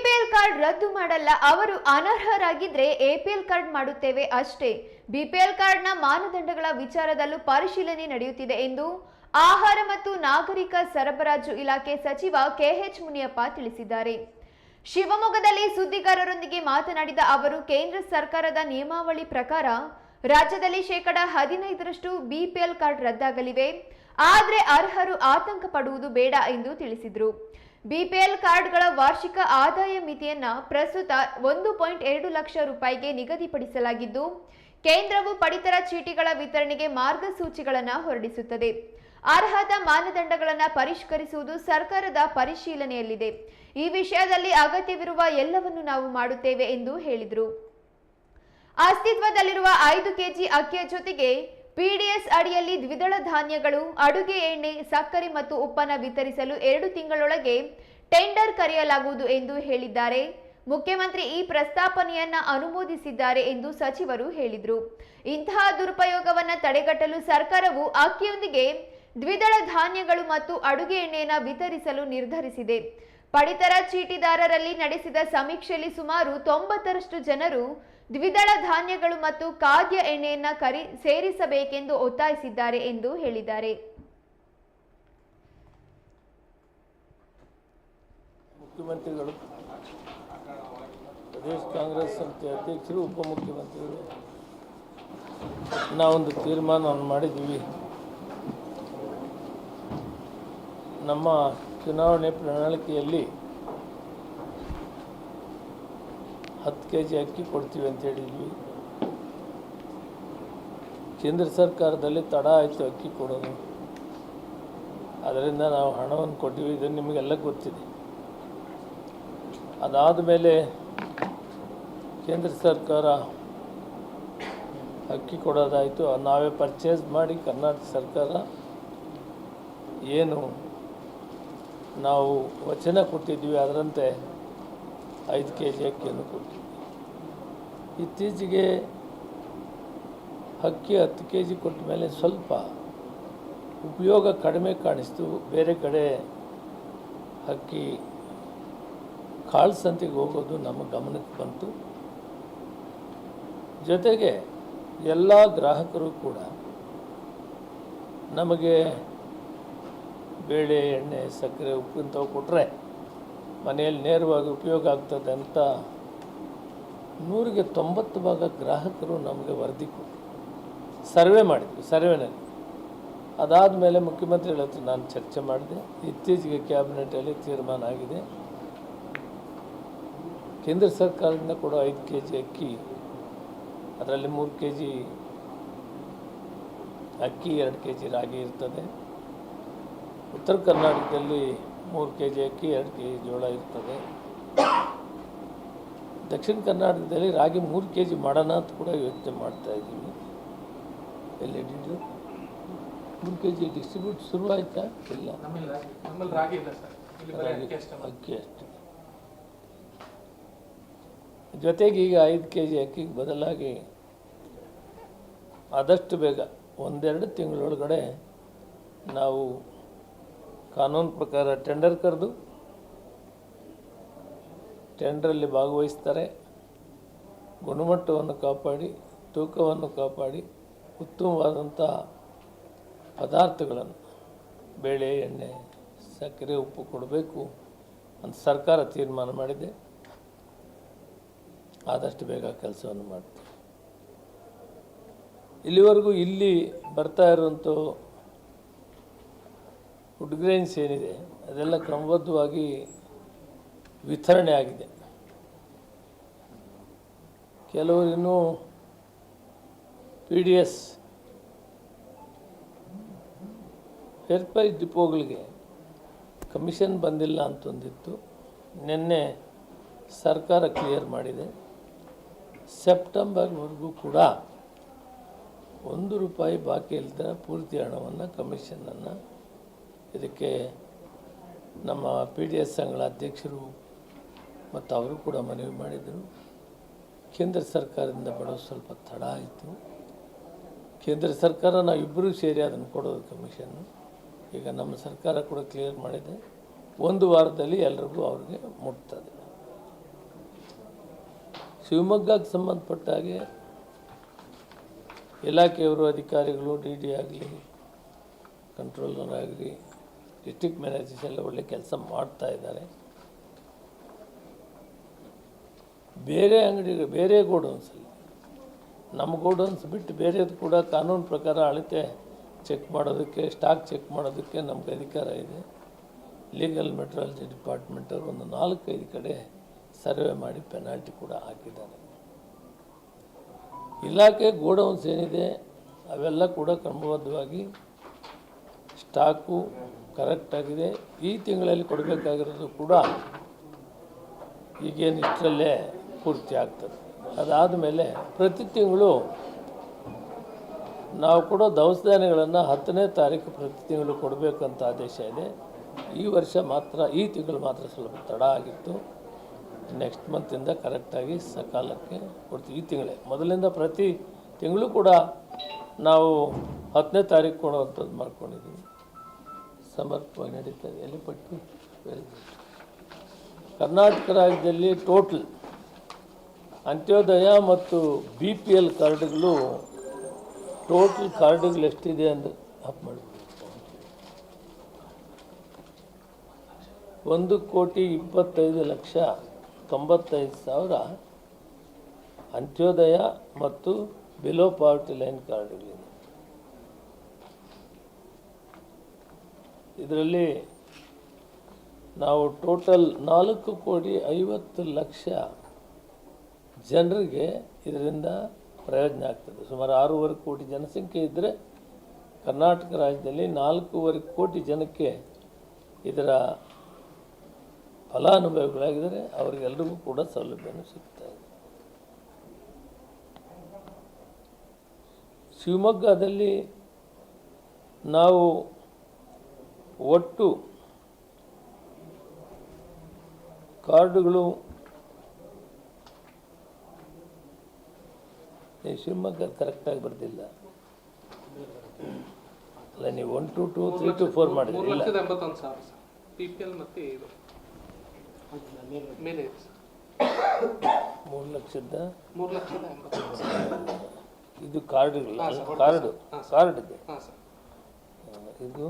BPL card ರದ್ದು ಮಾಡಲ್ಲ, ಅವರು ಅನರ್ಹರಾಗಿದ್ರೆ ಎಪಿಎಲ್ ಕಾರ್ಡ್ ಮಾಡುತ್ತೇವೆ ಅಷ್ಟೇ. ಬಿಪಿಎಲ್ ಕಾರ್ಡ್ನ ಮಾನದಂಡಗಳ ವಿಚಾರದಲ್ಲೂ ಪರಿಶೀಲನೆ ನಡೆಯುತ್ತಿದೆ ಎಂದು ಆಹಾರ ಮತ್ತು ನಾಗರಿಕ ಸರಬರಾಜು ಇಲಾಖೆ ಸಚಿವ ಕೆಎಚ್ ಮುನಿಯಪ್ಪ ತಿಳಿಸಿದ್ದಾರೆ. ಶಿವಮೊಗ್ಗದಲ್ಲಿ ಸುದ್ದಿಗಾರರೊಂದಿಗೆ ಮಾತನಾಡಿದ ಅವರು, ಕೇಂದ್ರ ಸರ್ಕಾರದ ನಿಯಮಾವಳಿ ಪ್ರಕಾರ ರಾಜ್ಯದಲ್ಲಿ ಶೇಕಡ ಹದಿನೈದರಷ್ಟು ಬಿಪಿಎಲ್ ಕಾರ್ಡ್ ರದ್ದಾಗಲಿವೆ. ಆದರೆ ಅರ್ಹರು ಆತಂಕ ಪಡುವುದು ಬೇಡ ಎಂದು ತಿಳಿಸಿದರು. ಬಿಪಿಎಲ್ ಕಾರ್ಡ್ಗಳ ವಾರ್ಷಿಕ ಆದಾಯ ಮಿತಿಯನ್ನ ಪ್ರಸ್ತುತ ಒಂದು ಪಾಯಿಂಟ್ ಎರಡು ಲಕ್ಷ ರೂಪಾಯಿಗೆ ನಿಗದಿಪಡಿಸಲಾಗಿದ್ದು, ಕೇಂದ್ರವು ಪಡಿತರ ಚೀಟಿಗಳ ವಿತರಣೆಗೆ ಮಾರ್ಗಸೂಚಿಗಳನ್ನು ಹೊರಡಿಸುತ್ತದೆ. ಅರ್ಹತಾ ಮಾನದಂಡಗಳನ್ನು ಪರಿಷ್ಕರಿಸುವುದು ಸರ್ಕಾರದ ಪರಿಶೀಲನೆಯಲ್ಲಿದೆ. ಈ ವಿಷಯದಲ್ಲಿ ಅಗತ್ಯವಿರುವ ಎಲ್ಲವನ್ನು ನಾವು ಮಾಡುತ್ತೇವೆ ಎಂದು ಹೇಳಿದರು. ಅಸ್ತಿತ್ವದಲ್ಲಿರುವ ಐದು ಕೆಜಿ ಅಕ್ಕಿಯ ಜೊತೆಗೆ ಪಿಡಿಎಸ್ ಅಡಿಯಲ್ಲಿ ದ್ವಿದಳ ಧಾನ್ಯಗಳು, ಅಡುಗೆ ಎಣ್ಣೆ, ಸಕ್ಕರೆ ಮತ್ತು ಉಪ್ಪನ್ನು ವಿತರಿಸಲು ಎರಡು ತಿಂಗಳೊಳಗೆ ಟೆಂಡರ್ ಕರೆಯಲಾಗುವುದು ಎಂದು ಹೇಳಿದ್ದಾರೆ. ಮುಖ್ಯಮಂತ್ರಿ ಈ ಪ್ರಸ್ತಾಪನೆಯನ್ನ ಅನುಮೋದಿಸಿದ್ದಾರೆ ಎಂದು ಸಚಿವರು ಹೇಳಿದರು. ಇಂತಹ ದುರುಪಯೋಗವನ್ನ ತಡೆಗಟ್ಟಲು ಸರ್ಕಾರವು ಅಕ್ಕಿಯೊಂದಿಗೆ ದ್ವಿದಳ ಧಾನ್ಯಗಳು ಮತ್ತು ಅಡುಗೆ ಎಣ್ಣೆಯನ್ನು ವಿತರಿಸಲು ನಿರ್ಧರಿಸಿದೆ. ಪಡಿತರ ಚೀಟಿದಾರರಲ್ಲಿ ನಡೆಸಿದ ಸಮೀಕ್ಷೆಯಲ್ಲಿ ಸುಮಾರು ತೊಂಬತ್ತರಷ್ಟು ಜನರು ದ್ವಿದಳ ಧಾನ್ಯಗಳು ಮತ್ತು ಖಾದ್ಯ ಎಣ್ಣೆಯನ್ನ ಕರಿ, ಸೇರಿಸಬೇಕೆಂದು ಒತ್ತಾಯಿಸಿದ್ದಾರೆ ಎಂದು ಹೇಳಿದ್ದಾರೆ. ಮುಖ್ಯಮಂತ್ರಿಗಳು, ಪ್ರದೇಶ ಕಾಂಗ್ರೆಸ್ ಸಮಿತಿ ಅಧ್ಯಕ್ಷರು, ಉಪಮುಖ್ಯಮಂತ್ರಿಗಳು ನಾವೊಂದು ತೀರ್ಮಾನವನ್ನು ಮಾಡಿದ್ದೀವಿ. ನಮ್ಮ ಚುನಾವಣೆ ಪ್ರಣಾಳಿಕೆಯಲ್ಲಿ ಹತ್ತು ಕೆ ಜಿ ಅಕ್ಕಿ ಕೊಡ್ತೀವಿ ಅಂತ ಹೇಳಿದ್ವಿ. ಕೇಂದ್ರ ಸರ್ಕಾರದಲ್ಲಿ ತಡ ಆಯಿತು ಅಕ್ಕಿ ಕೊಡೋದು. ಅದರಿಂದ ನಾವು ಹಣವನ್ನು ಕೊಟ್ಟಿವಿ, ಇದನ್ನು ನಿಮಗೆಲ್ಲ ಗೊತ್ತಿದೆ. ಅದಾದ ಮೇಲೆ ಕೇಂದ್ರ ಸರ್ಕಾರ ಅಕ್ಕಿ ಕೊಡೋದಾಯಿತು. ನಾವೇ ಪರ್ಚೇಸ್ ಮಾಡಿ ಕರ್ನಾಟಕ ಸರ್ಕಾರ ಏನು ನಾವು ವಚನ ಕೊಟ್ಟಿದ್ವಿ ಅದರಂತೆ ಐದು ಕೆ ಜಿ ಅಕ್ಕಿಯನ್ನು ಕೊಡ್ತೀವಿ. ಇತ್ತೀಚೆಗೆ ಅಕ್ಕಿ ಹತ್ತು ಕೆ ಜಿ ಕೊಟ್ಟ ಮೇಲೆ ಸ್ವಲ್ಪ ಉಪಯೋಗ ಕಡಿಮೆ ಕಾಣಿಸ್ತು. ಬೇರೆ ಕಡೆ ಅಕ್ಕಿ ಕಾಳು ಸಂತೆಗೆ ಹೋಗೋದು ನಮ್ಮ ಗಮನಕ್ಕೆ ಬಂತು. ಜೊತೆಗೆ ಎಲ್ಲ ಗ್ರಾಹಕರು ಕೂಡ ನಮಗೆ ಬೇಳೆ, ಎಣ್ಣೆ, ಸಕ್ಕರೆ ಉಪ್ಪು ಇಂಥವು ಕೊಟ್ಟರೆ ಮನೆಯಲ್ಲಿ ನೇರವಾಗಿ ಉಪಯೋಗ ಆಗ್ತದೆ ಅಂತ ನೂರಿಗೆ ತೊಂಬತ್ತು ಭಾಗ ಗ್ರಾಹಕರು ನಮಗೆ ವರದಿ ಸರ್ವೆ ಮಾಡಿದ್ವಿ, ಸರ್ವೆನಲ್ಲಿ. ಅದಾದ ಮೇಲೆ ಮುಖ್ಯಮಂತ್ರಿಗಳ ಹತ್ರ ನಾನು ಚರ್ಚೆ ಮಾಡಿದೆ. ಇತ್ತೀಚೆಗೆ ಕ್ಯಾಬಿನೆಟಲ್ಲಿ ತೀರ್ಮಾನ ಆಗಿದೆ. ಕೇಂದ್ರ ಸರ್ಕಾರದಿಂದ ಕೂಡ ಐದು ಕೆ ಜಿ ಅಕ್ಕಿ, ಅದರಲ್ಲಿ ಮೂರು ಕೆ ಜಿ ಅಕ್ಕಿ, ಎರಡು ಕೆ ಜಿ ರಾಗಿ ಇರ್ತದೆ. ಉತ್ತರ ಕರ್ನಾಟಕದಲ್ಲಿ ಮೂರು ಕೆ ಜಿ ಅಕ್ಕಿ ಎರಡು ಕೆ ಜಿ ಜೋಳ ಇರ್ತದೆ. ದಕ್ಷಿಣ ಕರ್ನಾಟಕದಲ್ಲಿ ರಾಗಿ ಮೂರು ಕೆ ಜಿ ಮಾಡೋಣ ಅಂತ ಕೂಡ ಯೋಚನೆ ಮಾಡ್ತಾ ಇದ್ದೀವಿ. ಎಲ್ಲಿ ಡಿಡು ಮೂರು ಕೆ ಜಿ ಡಿಸ್ಟ್ರಿಬ್ಯೂಟ್ ಶುರು ಆಯ್ತಾ? ಇಲ್ಲ. ರಾಗಿ ಅಕ್ಕಿ ಅಷ್ಟೇ ಜೊತೆಗೆ ಈಗ ಐದು ಕೆ ಜಿ ಅಕ್ಕಿಗೆ ಬದಲಾಗಿ ಆದಷ್ಟು ಬೇಗ ಒಂದೆರಡು ತಿಂಗಳೊಳಗಡೆ ನಾವು ಕಾನೂನು ಪ್ರಕಾರ ಟೆಂಡರ್ ಕರೆದು ಟೆಂಡರಲ್ಲಿ ಭಾಗವಹಿಸ್ತಾರೆ. ಗುಣಮಟ್ಟವನ್ನು ಕಾಪಾಡಿ, ತೂಕವನ್ನು ಕಾಪಾಡಿ ಉತ್ತಮವಾದಂಥ ಪದಾರ್ಥಗಳನ್ನು, ಬೇಳೆ, ಎಣ್ಣೆ, ಸಕ್ಕರೆ, ಉಪ್ಪು ಕೊಡಬೇಕು ಅಂತ ಸರ್ಕಾರ ತೀರ್ಮಾನ ಮಾಡಿದೆ. ಆದಷ್ಟು ಬೇಗ ಕೆಲಸವನ್ನು ಮಾಡ್ತೀವಿ. ಇಲ್ಲಿವರೆಗೂ ಇಲ್ಲಿ ಬರ್ತಾ ಇರುವಂಥ ಫುಡ್ ಗ್ರೈನ್ಸ್ ಏನಿದೆ, ಅದೆಲ್ಲ ಕ್ರಮಬದ್ಧವಾಗಿ ವಿತರಣೆ ಆಗಿದೆ. ಕೆಲವರು ಇನ್ನೂ P D S fair price ಡಿಪೋಗಳಿಗೆ commission ಬಂದಿಲ್ಲ ಅಂತಂದಿತ್ತು ನಿನ್ನೆ ಸರ್ಕಾರ ಕ್ಲಿಯರ್ ಮಾಡಿದೆ. ಸೆಪ್ಟೆಂಬರ್ವರೆಗೂ ಕೂಡ ಒಂದು ರೂಪಾಯಿ ಬಾಕಿ ಇಲ್ಲದ ಪೂರ್ತಿ ಹಣವನ್ನು ಕಮಿಷನನ್ನು ಇದಕ್ಕೆ ನಮ್ಮ ಪಿ ಡಿ ಎಸ್ ಸಂಘಗಳ ಅಧ್ಯಕ್ಷರು ಮತ್ತು ಅವರು ಕೂಡ ಮನವಿ ಮಾಡಿದರು. ಕೇಂದ್ರ ಸರ್ಕಾರದಿಂದ ಬರೋದು ಸ್ವಲ್ಪ ತಡ ಆಯಿತು. ಕೇಂದ್ರ ಸರ್ಕಾರ, ನಾವು ಇಬ್ಬರೂ ಸೇರಿ ಅದನ್ನು ಕೊಡೋದು ಕಮಿಷನ್ನು ಈಗ ನಮ್ಮ ಸರ್ಕಾರ ಕೂಡ ಕ್ಲಿಯರ್ ಮಾಡಿದೆ. ಒಂದು ವಾರದಲ್ಲಿ ಎಲ್ರಿಗೂ ಅವ್ರಿಗೆ ಮುಟ್ತದೆ. ಶಿವಮೊಗ್ಗಕ್ಕೆ ಸಂಬಂಧಪಟ್ಟ ಹಾಗೆ ಇಲಾಖೆಯವರು, ಅಧಿಕಾರಿಗಳು ಡಿ ಡಿ ಆಗಲಿ ಕಂಟ್ರೋಲರ್ ಆಗಲಿ ಡಿಸ್ಟಿಕ್ ಮ್ಯಾನೇಜರ್ಸ್ ಎಲ್ಲ ಒಳ್ಳೆ ಕೆಲಸ ಮಾಡ್ತಾ ಇದ್ದಾರೆ. ಬೇರೆ ಅಂಗಡಿಗಳು, ಬೇರೆ ಗೋಡೌನ್ಸಲ್ಲಿ ನಮ್ಮ ಗೋಡೌನ್ಸ್ ಬಿಟ್ಟು ಬೇರೆದು ಕೂಡ ಕಾನೂನು ಪ್ರಕಾರ ಅಳತೆ ಚೆಕ್ ಮಾಡೋದಕ್ಕೆ ಸ್ಟಾಕ್ ಚೆಕ್ ಮಾಡೋದಕ್ಕೆ ನಮ್ಗೆ ಅಧಿಕಾರ ಇದೆ. ಲೀಗಲ್ ಮೆಟ್ರಾಲಜಿ ಡಿಪಾರ್ಟ್ಮೆಂಟವರು ಒಂದು ನಾಲ್ಕೈದು ಕಡೆ ಸರ್ವೆ ಮಾಡಿ ಪೆನಾಲ್ಟಿ ಕೂಡ ಹಾಕಿದ್ದಾರೆ. ಇಲಾಖೆ ಗೋಡೌನ್ಸ್ ಏನಿದೆ, ಅವೆಲ್ಲ ಕೂಡ ಕ್ರಮಬದ್ಧವಾಗಿ ಸ್ಟಾಕು ಕರೆಕ್ಟಾಗಿದೆ ಈ ತಿಂಗಳಲ್ಲಿ ಕೊಡಬೇಕಾಗಿರೋದು ಕೂಡ ಈಗೇನು ಇಷ್ಟರಲ್ಲೇ ಪೂರ್ತಿ ಆಗ್ತದೆ. ಅದಾದ ಮೇಲೆ ಪ್ರತಿ ತಿಂಗಳು ನಾವು ಕೊಡೋ ದವಸ ಧಾನ್ಯಗಳನ್ನು ಹತ್ತನೇ ತಾರೀಕು ಪ್ರತಿ ತಿಂಗಳು ಕೊಡಬೇಕಂತ ಆದೇಶ ಇದೆ. ಈ ವರ್ಷ ಮಾತ್ರ, ಈ ತಿಂಗಳು ಮಾತ್ರ ಸ್ವಲ್ಪ ತಡ ಆಗಿತ್ತು. ನೆಕ್ಸ್ಟ್ ಮಂತಿಂದ ಕರೆಕ್ಟಾಗಿ ಸಕಾಲಕ್ಕೆ ಕೊಡ್ತೀವಿ. ಈ ತಿಂಗಳೇ. ಮೊದಲಿಂದ ಪ್ರತಿ ತಿಂಗಳು ಕೂಡ ನಾವು ಹತ್ತನೇ ತಾರೀಕು ಕೊಡುವಂಥದ್ದು ಮಾಡ್ಕೊಂಡಿದ್ದೀವಿ ಸಮರ್ಪವಾಗಿ ನಡೀತಾ ಇದೆ ಎಲ್ಲಿ ಪಟ್ಟಿ? ಕರ್ನಾಟಕ ರಾಜ್ಯದಲ್ಲಿ ಟೋಟಲ್ ಅಂತ್ಯೋದಯ ಮತ್ತು ಬಿ ಪಿ ಎಲ್ ಕಾರ್ಡ್ಗಳು ಟೋಟಲ್ ಕಾರ್ಡ್ಗಳು ಎಷ್ಟಿದೆ ಅಂದರೆ ಅಪ್ ಮಾಡಿ. ಒಂದು ಕೋಟಿ ಇಪ್ಪತ್ತೈದು ಲಕ್ಷ ತೊಂಬತ್ತೈದು ಸಾವಿರ ಅಂತ್ಯೋದಯ ಮತ್ತು ಬಿಲೋ ಪಾವರ್ಟಿ ಲೈನ್ ಕಾರ್ಡ್ಗಳಿದೆ. ಇದರಲ್ಲಿ ನಾವು ಟೋಟಲ್ ನಾಲ್ಕು ಕೋಟಿ ಐವತ್ತು ಲಕ್ಷ ಜನರಿಗೆ ಇದರಿಂದ ಪ್ರಯೋಜನ ಆಗ್ತದೆ. ಸುಮಾರು ಆರೂವರೆ ಕೋಟಿ ಜನಸಂಖ್ಯೆ ಇದ್ದರೆ ಕರ್ನಾಟಕ ರಾಜ್ಯದಲ್ಲಿ ನಾಲ್ಕೂವರೆ ಕೋಟಿ ಜನಕ್ಕೆ ಇದರ ಫಲಾನುಭವಿಗಳಾಗಿದ್ದರೆ. ಅವರಿಗೆಲ್ಲರಿಗೂ ಕೂಡ ಸೌಲಭ್ಯನೂ ಸಿಗ್ತಾ ಇದೆ. ಶಿವಮೊಗ್ಗದಲ್ಲಿ ನಾವು ಒಟ್ಟು ಕಾರ್ಡುಗಳು ನೀವು ಶಿವಮೊಗ್ಗ ಕರೆಕ್ಟಾಗಿ ಬರ್ದಿಲ್ಲ. ಅಲ್ಲ ನೀವು one two two three two four ಮಾಡಿದ್ರಿ ಮೂರು ಲಕ್ಷದ ಮೂರು ಲಕ್ಷದ ಇದು ಕಾರ್ಡ್ ಕಾರ್ಡು ಕಾರ್ಡ್ ಇದೆ. ಇದು